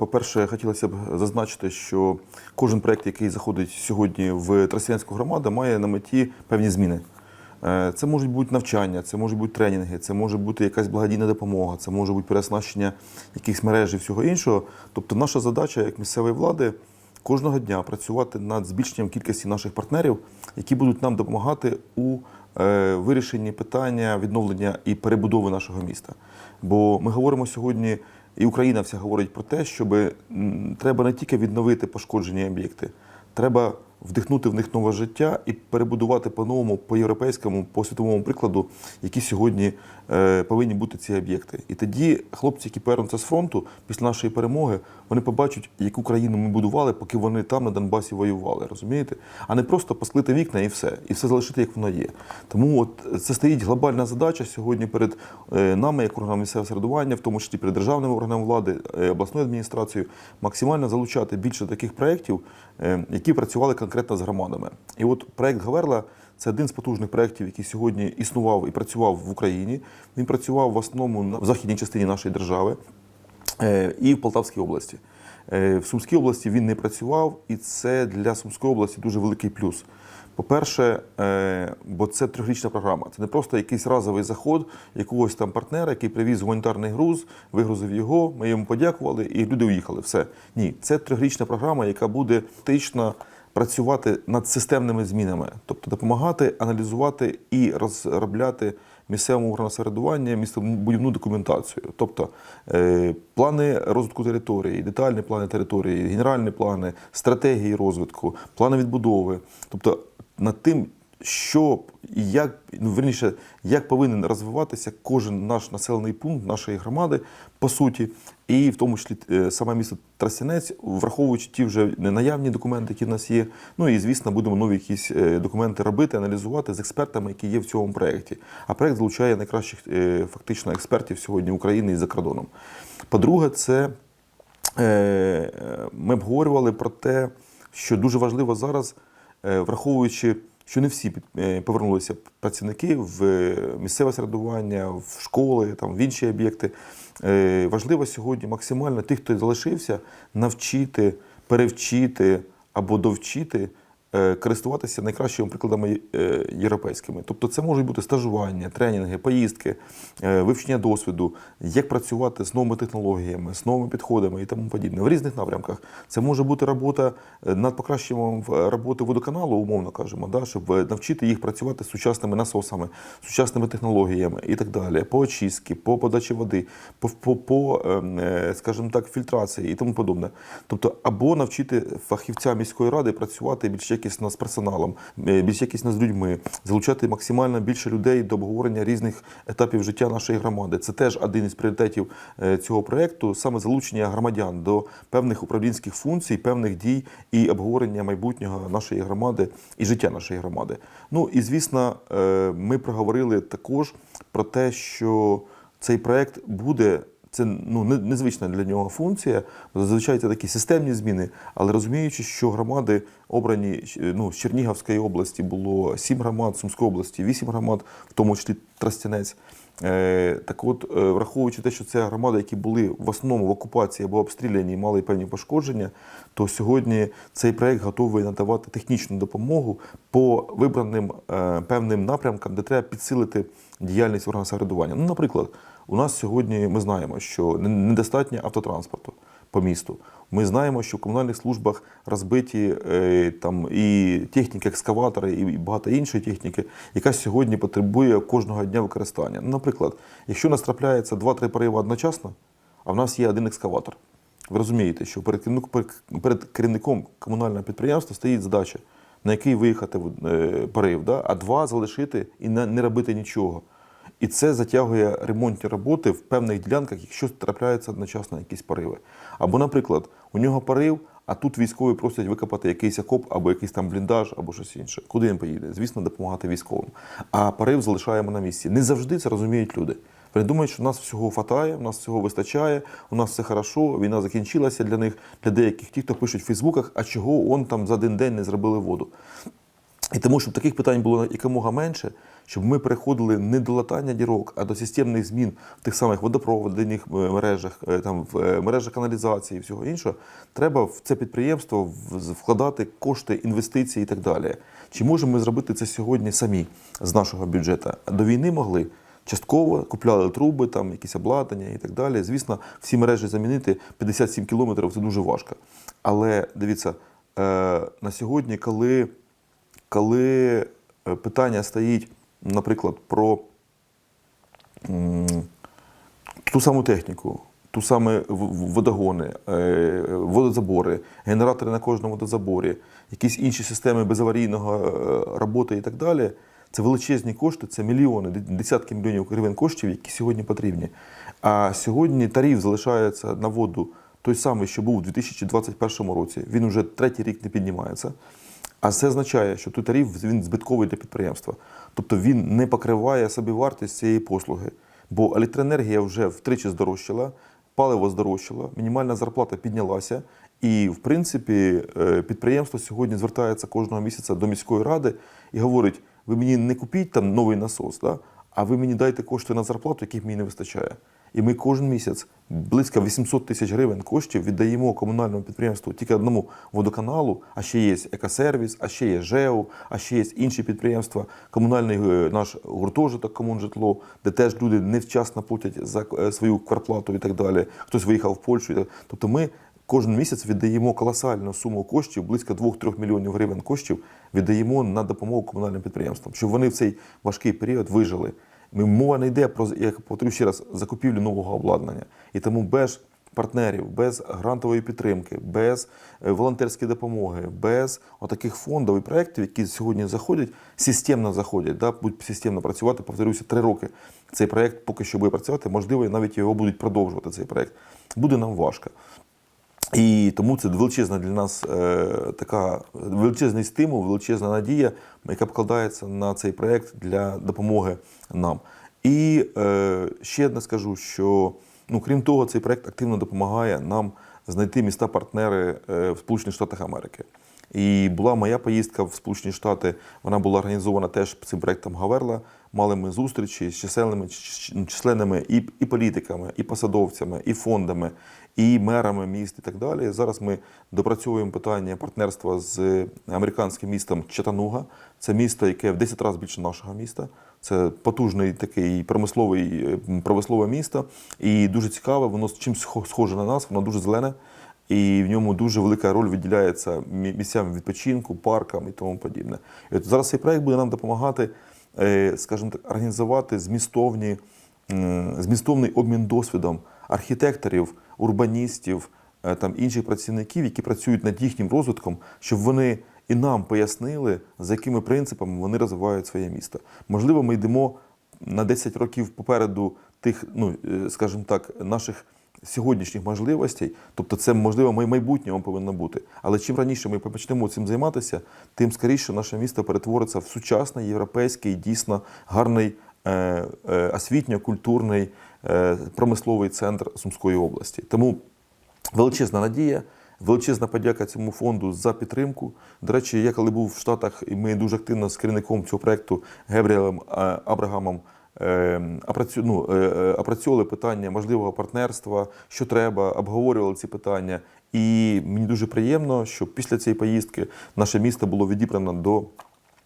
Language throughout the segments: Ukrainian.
По-перше, хотілося б зазначити, що кожен проєкт, який заходить сьогодні в Тростянську громаду, має на меті певні зміни. Е, Це можуть бути навчання, це можуть бути тренінги, це може бути якась благодійна допомога, це може бути переоснащення якихось мереж і всього іншого. Тобто, наша задача як місцевої влади кожного дня працювати над збільшенням кількості наших партнерів, які будуть нам допомагати у е, вирішенні питання відновлення і перебудови нашого міста. Бо ми говоримо сьогодні, і Україна вся говорить про те, що треба не тільки відновити пошкоджені об'єкти, треба вдихнути в них нове життя і перебудувати по-новому, по європейському, по світовому прикладу, які сьогодні е, повинні бути ці об'єкти. І тоді хлопці, які повернуться з фронту після нашої перемоги, вони побачать, яку країну ми будували, поки вони там на Донбасі воювали, розумієте? А не просто посклити вікна і все, і все залишити, як воно є. Тому от це стоїть глобальна задача сьогодні перед е, нами, як органами місцевого середування, в тому числі перед державними органами влади, е, обласною адміністрацією, максимально залучати більше таких проєктів, е, які працювали конкретно з громадами. І от проєкт Гаверла це один з потужних проєктів, який сьогодні існував і працював в Україні. Він працював в основному в західній частині нашої держави е, і в Полтавській області. Е, В Сумській області він не працював, і це для Сумської області дуже великий плюс. По-перше, е, бо це трьохрічна програма. Це не просто якийсь разовий заход якогось там партнера, який привіз гуманітарний груз, вигрузив його, ми йому подякували, і люди уїхали. Все. Ні, це трьохрічна програма, яка буде фактично працювати над системними змінами, тобто допомагати аналізувати і розробляти місцевому органу самоврядування містобудівну документацію, тобто е, плани розвитку території, детальні плани території, генеральні плани, стратегії розвитку, плани відбудови, тобто над тим, що і як ну, верніше, як повинен розвиватися кожен наш населений пункт нашої громади, по суті, і в тому числі е, саме місто Тростянець, враховуючи ті вже наявні документи, які в нас є. Ну і звісно, будемо нові якісь е, документи робити, аналізувати з експертами, які є в цьому проєкті. А проєкт залучає найкращих е, фактично експертів сьогодні України і за кордоном. По-друге, це ми обговорювали про те, що дуже важливо зараз, враховуючи, що не всі е, повернулися працівники в місцеве середування, в школи, там, в інші об'єкти. Е, Важливо сьогодні максимально тих, хто залишився, навчити, перевчити або довчити користуватися найкращими прикладами е, європейськими. Тобто це можуть бути стажування, тренінги, поїздки, е, вивчення досвіду, як працювати з новими технологіями, з новими підходами і тому подібне в різних напрямках. Це може бути робота е, над покращенням роботи водоканалу, умовно кажемо, да, щоб е, навчити їх працювати з сучасними насосами, сучасними технологіями і так далі, по очистці, по подачі води, по, по, по ем, е, скажімо так, фільтрації і тому подобне. Тобто, або навчити фахівця міської ради працювати більш якісно з персоналом, е, більш якісно з людьми, залучати максимально більше людей до обговорення різних етапів життя нашої громади. Це теж один із пріоритетів е, цього проєкту, саме залучення громадян до певних управлінських функцій, певних дій і обговорення майбутнього нашої громади і життя нашої громади. Ну і звісно, е, ми проговорили також про те, що цей проєкт буде. Це ну незвична для нього функція. Зазвичай це такі системні зміни, але розуміючи, що громади обрані ну, з Чернігівської області було сім громад, Сумської області вісім громад, в тому числі Тростянець. Е, так от, е, враховуючи те, що це громади, які були в основному в окупації або обстріляні і мали певні пошкодження, то сьогодні цей проект готовий надавати технічну допомогу по вибраним е, певним напрямкам, де треба підсилити діяльність органів самоврядування. Ну, наприклад, у нас сьогодні ми знаємо, що не- недостатньо автотранспорту по місту. Ми знаємо, що в комунальних службах розбиті е, там і техніки, екскаватори, і багато іншої техніки, яка сьогодні потребує кожного дня використання. Ну, наприклад, якщо у нас трапляється 2-3 пориви одночасно, а в нас є один екскаватор. Ви розумієте, що перед керівником, комунального підприємства стоїть задача, на який виїхати е, порив, да? а два залишити і не, не робити нічого. І це затягує ремонтні роботи в певних ділянках, якщо трапляються одночасно якісь пориви. Або, наприклад, у нього порив, а тут військові просять викопати якийсь окоп або якийсь там бліндаж, або щось інше. Куди він поїде? Звісно, допомагати військовим. А порив залишаємо на місці. Не завжди це розуміють люди. Вони думають, що нас всього хватає, у нас всього вистачає, у нас все хорошо, війна закінчилася для них, для деяких ті, хто пишуть в Фейсбуках, а чого он там за один день не зробили воду. І тому, щоб таких питань було якомога менше, щоб ми переходили не до латання дірок, а до системних змін в тих самих водопроводних е, мережах, е, там в е, мережах каналізації і всього іншого, треба в це підприємство вкладати кошти, інвестиції і так далі. Чи можемо ми зробити це сьогодні самі з нашого бюджету? До війни могли. Частково купляли труби, там якісь обладнання і так далі. Звісно, всі мережі замінити 57 кілометрів це дуже важко. Але дивіться, на сьогодні, коли, коли питання стоїть, наприклад, про ту саму техніку, ту саме водогони, е, водозабори, генератори на кожному водозаборі, якісь інші системи безаварійного е, роботи і так далі. Це величезні кошти, це мільйони, десятки мільйонів гривень коштів, які сьогодні потрібні. А сьогодні тариф залишається на воду той самий, що був у 2021 році. Він вже третій рік не піднімається. А це означає, що той тариф він збитковий для підприємства. Тобто він не покриває собівартість цієї послуги. Бо електроенергія вже втричі здорожчала, паливо здорожчало, мінімальна зарплата піднялася. І, в принципі, е, підприємство сьогодні звертається кожного місяця до міської ради і говорить: ви мені не купіть там новий насос, да? а ви мені дайте кошти на зарплату, яких мені не вистачає. І ми кожен місяць близько 800 тисяч гривень коштів віддаємо комунальному підприємству тільки одному водоканалу, а ще є екосервіс, а ще є ЖЕО, а ще є інші підприємства, комунальний е, наш гуртожиток, комунжитло, де теж люди невчасно платять за е, свою кварплату і так далі. Хтось виїхав в Польщу. Тобто ми кожен місяць віддаємо колосальну суму коштів, близько 2-3 мільйонів гривень коштів віддаємо на допомогу комунальним підприємствам, щоб вони в цей важкий період вижили. Мова не йде про я повторю ще раз закупівлю нового обладнання. І тому без партнерів, без грантової підтримки, без е, волонтерської допомоги, без отаких фондів і проєктів, які сьогодні заходять, системно заходять, да, будуть системно працювати. Повторюся, три роки цей проєкт поки що буде працювати. Можливо, навіть його будуть продовжувати цей проєкт. Буде нам важко. І тому це величезна для нас е, така величезний стимул, величезна надія, яка покладається на цей проєкт для допомоги нам. І е, ще одне скажу, що ну, крім того, цей проєкт активно допомагає нам знайти міста-партнери е, в Сполучених Штатах Америки. І була моя поїздка в Сполучені Штати. Вона була організована теж цим проектом Гаверла. Мали ми зустрічі з чисельними численними і, і політиками, і посадовцями, і фондами, і мерами міст, і так далі. Зараз ми допрацьовуємо питання партнерства з американським містом Чатануга. Це місто, яке в 10 разів більше нашого міста. Це потужний такий промисловий е, промислове місто. І дуже цікаве, воно чимось схо- схоже на нас, воно дуже зелене і в ньому дуже велика роль виділяється мі- місцям відпочинку, паркам і тому подібне. І от зараз цей проект буде нам допомагати, е, скажімо так, організувати змістовні, змістовний обмін досвідом архітекторів, урбаністів, е, там інших працівників, які працюють над їхнім розвитком, щоб вони і нам пояснили, за якими принципами вони розвивають своє місто. Можливо, ми йдемо на 10 років попереду тих, ну е, скажімо так, наших сьогоднішніх можливостей, тобто це можливо май- майбутнього повинно бути. Але чим раніше ми почнемо цим займатися, тим скоріше наше місто перетвориться в сучасний європейський, дійсно гарний е, е, освітньо-культурний е, промисловий центр Сумської області. Тому величезна надія. Величезна подяка цьому фонду за підтримку. До речі, я коли був в Штатах, і ми дуже активно з керівником цього проекту Гебріелем е, Абрагамом ну, е, е, опрацьовували питання можливого партнерства, що треба, обговорювали ці питання. І мені дуже приємно, що після цієї поїздки наше місто було відібрано до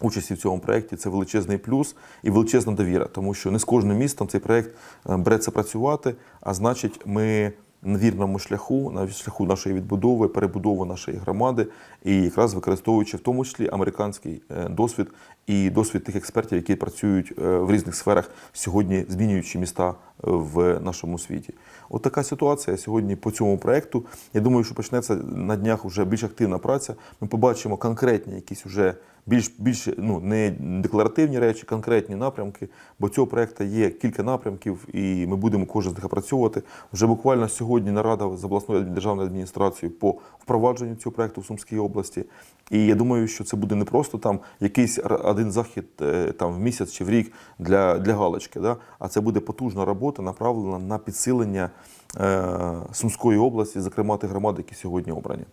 участі в цьому проєкті. Це величезний плюс і величезна довіра, тому що не з кожним містом цей проєкт е, береться працювати, а значить, ми на вірному шляху, на шляху нашої відбудови, перебудови нашої громади, і якраз використовуючи в тому числі американський е, досвід і досвід тих експертів, які працюють е, в різних сферах сьогодні, змінюючи міста е, в нашому світі. От така ситуація сьогодні по цьому проекту. Я думаю, що почнеться на днях вже більш активна праця. Ми побачимо конкретні якісь уже більш більш ну не декларативні речі, конкретні напрямки. Бо цього проекту є кілька напрямків, і ми будемо кожен з них опрацьовувати. Вже буквально сьогодні нарада з обласною державною адміністрацією по впровадженню цього проекту в Сумській області. І я думаю, що це буде не просто там якийсь один захід е, там в місяць чи в рік для, для галочки, да? а це буде потужна робота, направлена на підсилення е, Сумської області, зокрема тих громад, які сьогодні обрані.